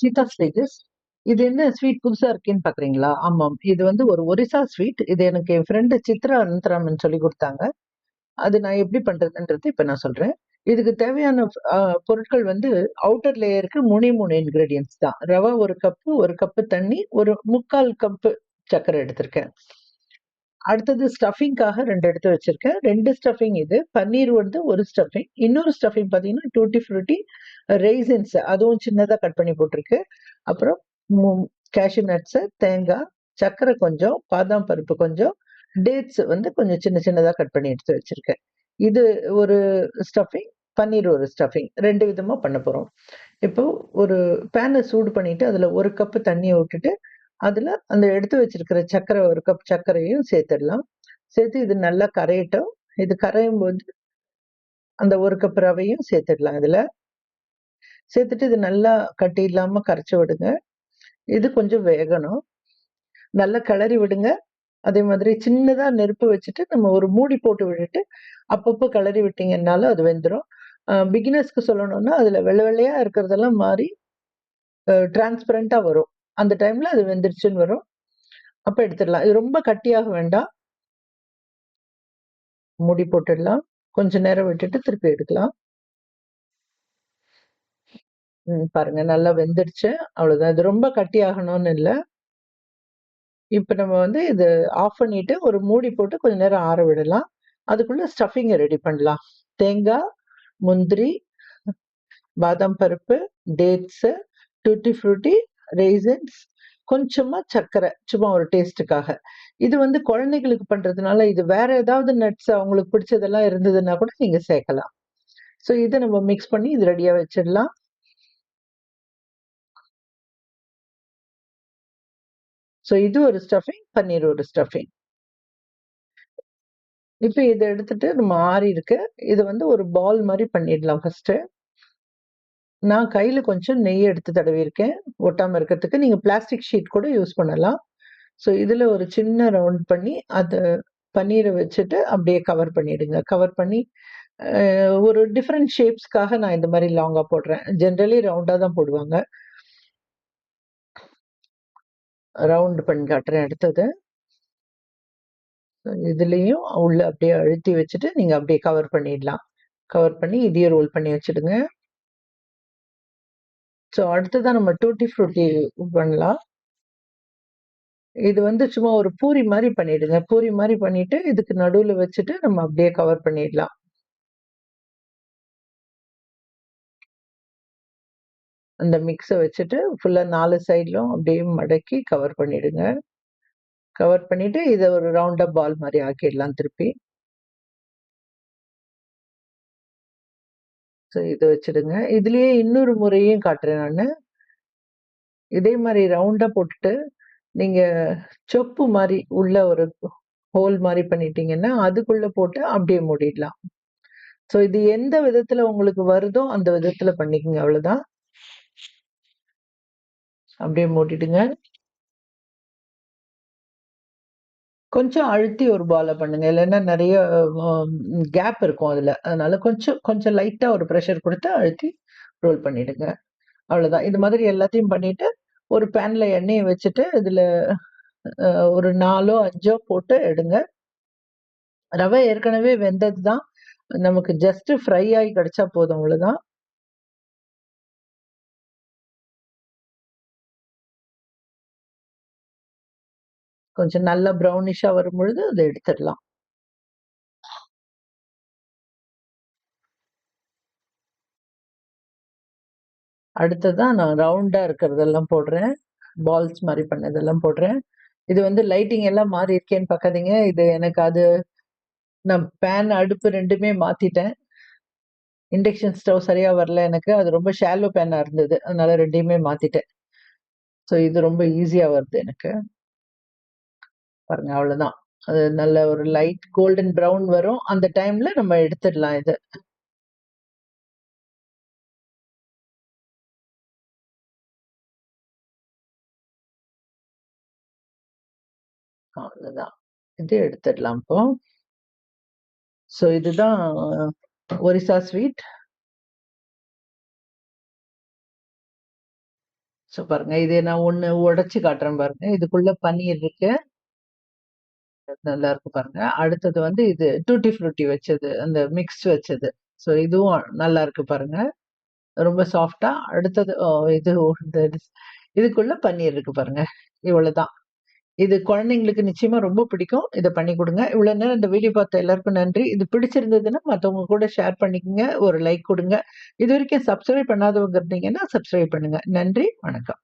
Sita stages இது என்ன sweet புதுசா இருக்குன்னு பாக்குறீங்களா? ஆமாம். இது வந்து ஒரு ஒரிசா ஸ்வீட் இது எனக்கு என் ஃப்ரெண்டு சித்ரா அனந்தராமன் சொல்லி கொடுத்தாங்க. அது நான் எப்படி பண்றதுன்றது இப்ப நான் சொல்றேன். இதுக்கு தேவையான அஹ், பொருட்கள் வந்து அவுட்டர் லேயருக்கு மூணே மூணு இன்கிரீடியன்ஸ் தான். ரவா ஒரு கப்பு ஒரு கப்பு தண்ணி ஒரு முக்கால் கப்பு சர்க்கரை எடுத்திருக்கேன். அடுத்தது ஸ்டஃபிங்காக ரெண்டு எடுத்து வச்சிருக்கேன். ரெண்டு ஸ்டஃபிங் இது. பன்னீர் வந்து ஒரு ஸ்டஃபிங் இன்னொரு ஸ்டஃபிங் பார்த்தீங்கன்னா டூட்டி ஃப்ரூட்டி ரெய்சின்ஸ் அதுவும் சின்னதாக கட் பண்ணி போட்டிருக்கு. அப்புறம் கேஷ்யூ நட்ஸு தேங்காய் சர்க்கரை கொஞ்சம் பாதாம் பருப்பு கொஞ்சம் டேட்ஸ் வந்து கொஞ்சம் சின்ன சின்னதாக கட் பண்ணி எடுத்து வச்சுருக்கேன். இது ஒரு ஸ்டஃபிங் பன்னீர் ஒரு ஸ்டஃபிங் ரெண்டு விதமாக பண்ண போகிறோம் இப்போ ஒரு பேனை சூடு பண்ணிவிட்டு அதில் ஒரு கப்பு தண்ணியை விட்டுட்டு அதில் அந்த எடுத்து வச்சிருக்கிற சர்க்கரை ஒரு கப் சர்க்கரையும் சேர்த்துடலாம். சேர்த்து இது நல்லா கரையட்டும். இது கரையும் போது அந்த ஒரு கப் ரவையும் சேர்த்துடலாம் இதில். சேர்த்துட்டு இது நல்லா கட்டி இல்லாமல் கரைச்சி விடுங்க. இது கொஞ்சம் வேகணும். நல்லா கிளறி விடுங்க. அதே மாதிரி சின்னதாக நெருப்பு வச்சுட்டு நம்ம ஒரு மூடி போட்டு விட்டுட்டு அப்பப்போ கிளறி விட்டீங்கன்னாலும் அது வெந்துடும் பிகினர்ஸ்க்கு சொல்லணும்னா அதில் வெள்ளை வெள்ளையாக இருக்கிறதெல்லாம் மாறி டிரான்ஸ்பரண்ட்டாக வரும். அந்த டைம்ல அது வெந்துருச்சுன்னு வரும். அப்ப எடுத்துடலாம். இது ரொம்ப கட்டியாக வேண்டாம். மூடி போட்டுடலாம். கொஞ்ச நேரம் விட்டுட்டு திருப்பி எடுக்கலாம். ம், பாருங்க. நல்லா வெந்துடுச்சு அவ்வளவுதான். இது ரொம்ப கட்டி ஆகணும்னு இல்லை. இப்ப நம்ம வந்து இது ஆஃப் பண்ணிட்டு ஒரு மூடி போட்டு கொஞ்ச நேரம் ஆற விடலாம். அதுக்குள்ள ஸ்டஃபிங்கை ரெடி பண்ணலாம். தேங்காய் முந்திரி பாதாம் பருப்பு டேட்ஸு டூட்டி ஃப்ரூட்டி ரேசன்ஸ் கொஞ்சமா சர்க்கரை சும்மா ஒரு டேஸ்ட்டுக்காக இது வந்து குழந்தைகளுக்கு பண்றதுனால இது வேற ஏதாவது நட்ஸ் அவங்களுக்கு பிடிச்சதெல்லாம் இருந்ததுன்னா கூட நீங்க சேர்க்கலாம். ஸோ இதை நம்ம மிக்ஸ் பண்ணி இது ரெடியா வச்சிடலாம். ஸோ இது ஒரு ஸ்டஃபிங் பன்னீர் ஒரு ஸ்டஃபிங் இப்போ இதை எடுத்துட்டு நம்ம ஆறி இருக்கு இது வந்து ஒரு பால் மாதிரி பண்ணிடலாம் ஃபர்ஸ்ட் நான் கையில் கொஞ்சம் நெய் எடுத்து தடவியிருக்கேன். ஒட்டாமல் இருக்கிறதுக்கு நீங்கள் பிளாஸ்டிக் ஷீட் கூட யூஸ் பண்ணலாம். ஸோ இதில் ஒரு சின்ன ரவுண்ட் பண்ணி அதை பன்னீரை வச்சுட்டு அப்படியே கவர் பண்ணிடுங்க. கவர் பண்ணி ஒரு டிஃப்ரெண்ட் ஷேப்ஸ்க்காக நான் இந்த மாதிரி லாங்காக போடுறேன். ஜென்ரலி ரவுண்டாக தான் போடுவாங்க. ரவுண்ட் பண்ணி காட்டுறேன் அடுத்தது. இதுலேயும் உள்ள அப்படியே அழுத்தி வச்சுட்டு நீங்கள் அப்படியே கவர் பண்ணிடலாம். கவர் பண்ணி இதையும் ரோல் பண்ணி வச்சிடுங்க. ஸோ அடுத்ததான் நம்ம டூட்டி ஃப்ரூட்டி பண்ணலாம். இது வந்து சும்மா ஒரு பூரி மாதிரி பண்ணிடுங்க. பூரி மாதிரி பண்ணிட்டு இதுக்கு நடுவில் வச்சுட்டு நம்ம அப்படியே கவர் பண்ணிடலாம். அந்த மிக்ஸை வச்சுட்டு ஃபுல்லாக நாலு சைட்லும் அப்படியே மடக்கி கவர் பண்ணிடுங்க. கவர் பண்ணிட்டு இதை ஒரு ரவுண்டப் பால் மாதிரி ஆக்கிடலாம் திருப்பி. ஸோ இதை வச்சுடுங்க. இதுலயே இன்னொரு முறையும் காட்டுறேன் நான். இதே மாதிரி ரவுண்டா போட்டுட்டு நீங்க சொப்பு மாதிரி உள்ள ஒரு ஹோல் மாதிரி பண்ணிட்டீங்கன்னா அதுக்குள்ள போட்டு அப்படியே மூடிடலாம். ஸோ இது எந்த விதத்துல உங்களுக்கு வருதோ அந்த விதத்துல பண்ணிக்கோங்க. அவ்வளவுதான். அப்படியே மூடிடுங்க. கொஞ்சம் அழுத்தி ஒரு பாலை பண்ணுங்க. இல்லைன்னா நிறைய கேப் இருக்கும் அதில். அதனால கொஞ்சம் கொஞ்சம் லைட்டாக ஒரு ப்ரெஷர் கொடுத்து அழுத்தி ரோல் பண்ணிடுங்க. அவ்வளோதான் இது மாதிரி எல்லாத்தையும் பண்ணிட்டு ஒரு பேனில் எண்ணெயை வச்சுட்டு இதில் ஒரு நாலோ அஞ்சோ போட்டு எடுங்க. ரவை ஏற்கனவே வெந்தது தான் நமக்கு ஜஸ்ட் ஃப்ரை ஆகி கிடைச்சா போதும். அவ்வளோதான் கொஞ்சம் நல்லா ப்ரௌனிஷா வரும் பொழுது அதை எடுத்துடலாம். அடுத்ததான் நான் ரவுண்டா இருக்கிறதெல்லாம் போடுறேன். பால்ஸ் மாதிரி பண்ணதெல்லாம் போடுறேன். இது வந்து லைட்டிங் எல்லாம் மாறி இருக்கேன்னு பார்க்காதீங்க. இது எனக்கு அது நான் பேன் அடுப்பு ரெண்டுமே மாத்திட்டேன். இண்டக்ஷன் ஸ்டவ் சரியா வரல எனக்கு. அது ரொம்ப ஷாலோ பேனா இருந்தது. அதனால ரெண்டையுமே மாத்திட்டேன். ஸோ இது ரொம்ப ஈஸியாக வருது எனக்கு. பாருங்க அவ்வளவுதான். அது நல்ல ஒரு லைட் கோல்டன் ப்ரௌன் வரும். அந்த டைம்ல நம்ம எடுத்துடலாம் இது. அவ்வளவுதான். இது எடுத்துடலாம் இப்போ. ஸோ இதுதான் ஒரிசா ஸ்வீட் ஸோ பாருங்க, இதை நான் ஒன்று உடச்சி காட்டுறேன் பாருங்க. இதுக்குள்ள பன்னீர் இருக்கு. நல்லா இருக்கு பாருங்க. அடுத்தது வந்து இது டூட்டி ஃப்ரூட்டி வச்சது. அந்த மிக்ஸ்ட் வச்சது. ஸோ இதுவும் நல்லா இருக்கு பாருங்க. ரொம்ப சாஃப்டா அடுத்தது இது இதுக்குள்ள பன்னீர் இருக்கு பாருங்க. இவ்வளவுதான். இது குழந்தைங்களுக்கு நிச்சயமா ரொம்ப பிடிக்கும். இதை பண்ணி கொடுங்க இவ்வளவு நேரம் இந்த வீடியோ பார்த்த எல்லாருக்கும் நன்றி. இது பிடிச்சிருந்ததுன்னா மத்தவங்க கூட ஷேர் பண்ணிக்கங்க. ஒரு லைக் கொடுங்க இது வரைக்கும் சப்ஸ்கிரைப் பண்ணாதவங்க இருந்தீங்கன்னா, சப்ஸ்கிரைப் பண்ணுங்க. நன்றி, வணக்கம்.